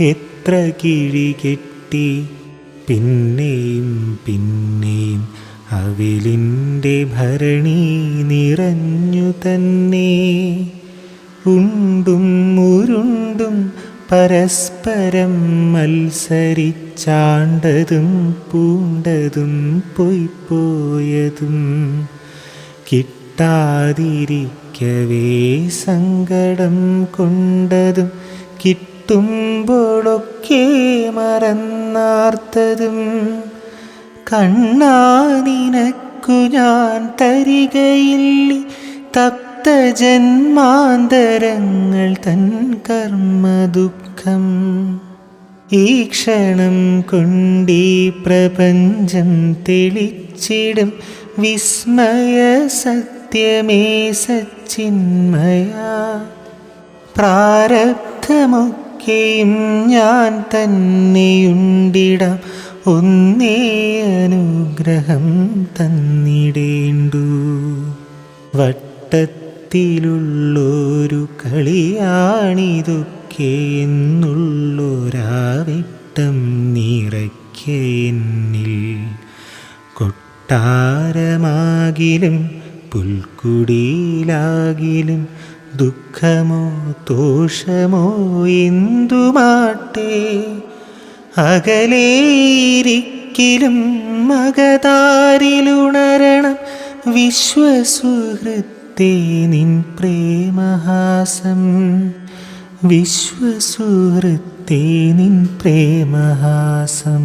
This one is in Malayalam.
എത്ര കിഴി കെട്ടി? പിന്നെയും പിന്നെയും അവിലിന്റെ ഭരണി നിറഞ്ഞു തന്നെ. ഉണ്ടും ഉരുണ്ടും പരസ്പരം മത്സരിച്ചാണ്ടതും പൂണ്ടതും പൊയ്പോയതും കിട്ടാതിരിക്കവേ സങ്കടം കൊണ്ടതും കിട്ടുമ്പോഴൊക്കെ മറന്നാർത്തതും കണ്ണാ നിനക്കു ഞാൻ തരികയില്ല. തപ്ത ജന്മാന്തരങ്ങൾ തൻ കർമ്മ ദുഃഖം ഈ ക്ഷണം കൊണ്ടീ പ്രപഞ്ചം തെളിച്ചിടും. വിസ്മയ സത്യമേ സച്ചിന്മയ. പ്രാരബ്ധമൊക്കെയും ഞാൻ തന്നെയുണ്ടിടാം. ഒന്നേ അനുഗ്രഹം തന്നിടേണ്ടു. വട്ടത്തിലുള്ളൊരു കളിയാണിതൊക്കെ എന്നുള്ളൊരാവിട്ടം നിറയ്ക്കെന്നിൽ. കൊട്ടാരമാകിലും പുൽക്കുടിയിലാകിലും ദുഃഖമോ ദോഷമോ എന്തുമാട്ടെ അകലേരിക്കലും മകതാരിലുണരണം വിശ്വസുഹൃത്തേ നിൻ പ്രേമഹാസം. വിശ്വസുഹൃത്തേ നിൻ പ്രേമഹാസം.